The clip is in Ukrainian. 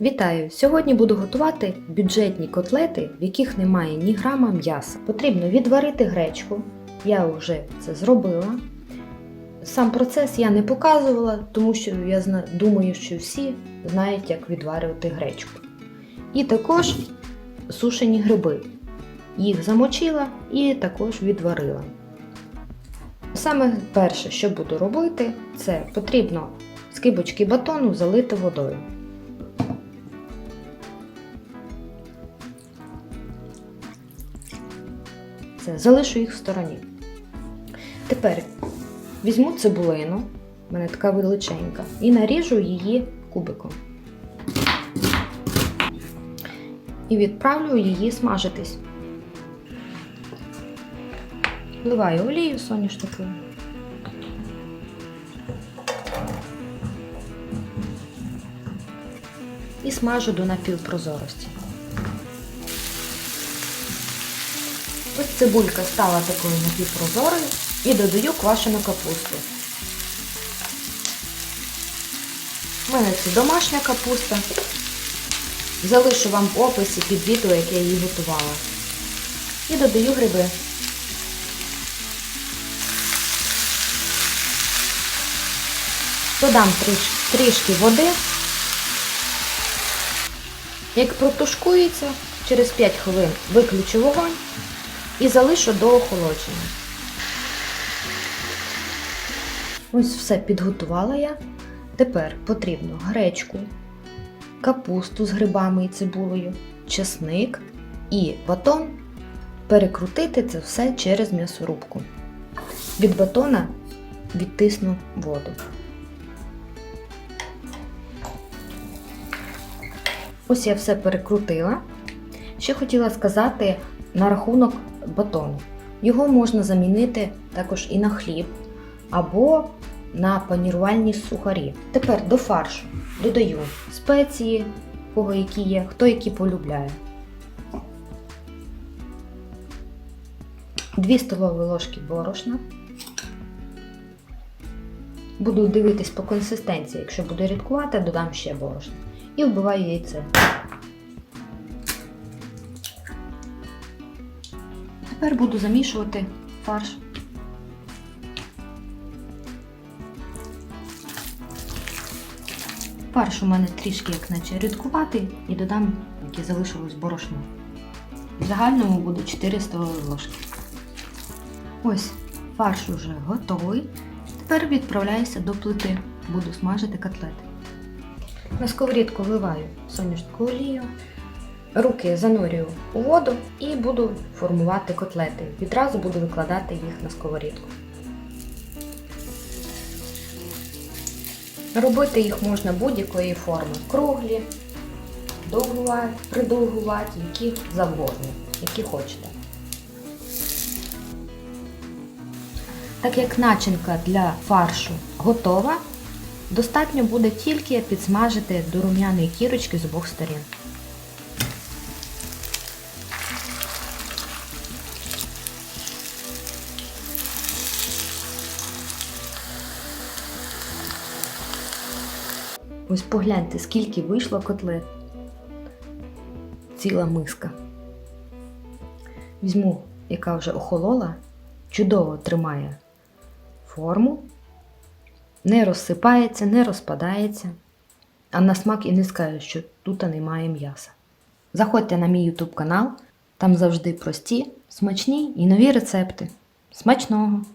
Вітаю! Сьогодні буду готувати бюджетні котлети, в яких немає ні грама м'яса. Потрібно відварити гречку. Я вже це зробила. Сам процес я не показувала, тому що я думаю, що всі знають, як відварювати гречку. І також сушені гриби. Їх замочила і також відварила. Саме перше, що буду робити, це потрібно скибочки батону залити водою. Це залишу їх в стороні. Тепер візьму цибулину, в мене така величенька, і наріжу її кубиком. І відправлю її смажитись. Вливаю олію соняшникову. І смажу до напівпрозорості. Ось цибулька стала такою напівпрозорою і додаю квашену капусту. У мене це домашня капуста. Залишу вам в описі під відео, як я її готувала. І додаю гриби. Додам тріш- трішки води. Як протушкується, через 5 хвилин виключу вогонь і залишу до охолодження. Ось все підготувала я. Тепер потрібно гречку, капусту з грибами і цибулею, чесник і батон перекрутити це все через м'ясорубку. Від батона відтисну воду. Ось я все перекрутила. Ще хотіла сказати на рахунок батону. Його можна замінити також і на хліб або на панірувальні сухарі. Тепер до фаршу додаю спеції, кого які є, хто які полюбляє. 2 столові ложки борошна. Буду дивитись по консистенції. Якщо буде рідкувати, додам ще борошна. І вбиваю яйце. Тепер буду замішувати фарш. Фарш у мене трішки як наче рідкуватий і додам, яке залишилось борошно. В загальному буде 4 столові ложки. Ось фарш уже готовий. Тепер відправляюся до плити. Буду смажити котлети. На сковорідку вливаю соняшку олію, руки занурюю у воду і буду формувати котлети. Відразу буду викладати їх на сковорідку. Робити їх можна будь-якої форми. Круглі, довгуваті, придовгуваті, які завгодно, які хочете. Так як начинка для фаршу готова, достатньо буде тільки підсмажити до рум'яної кірочки з обох сторін. Ось погляньте, скільки вийшло котлет. Ціла миска. Візьму, яка вже охолола, чудово тримає форму, не розсипається, не розпадається, а на смак і не скажу, що тут немає м'яса. Заходьте на мій YouTube канал, там завжди прості, смачні і нові рецепти. Смачного!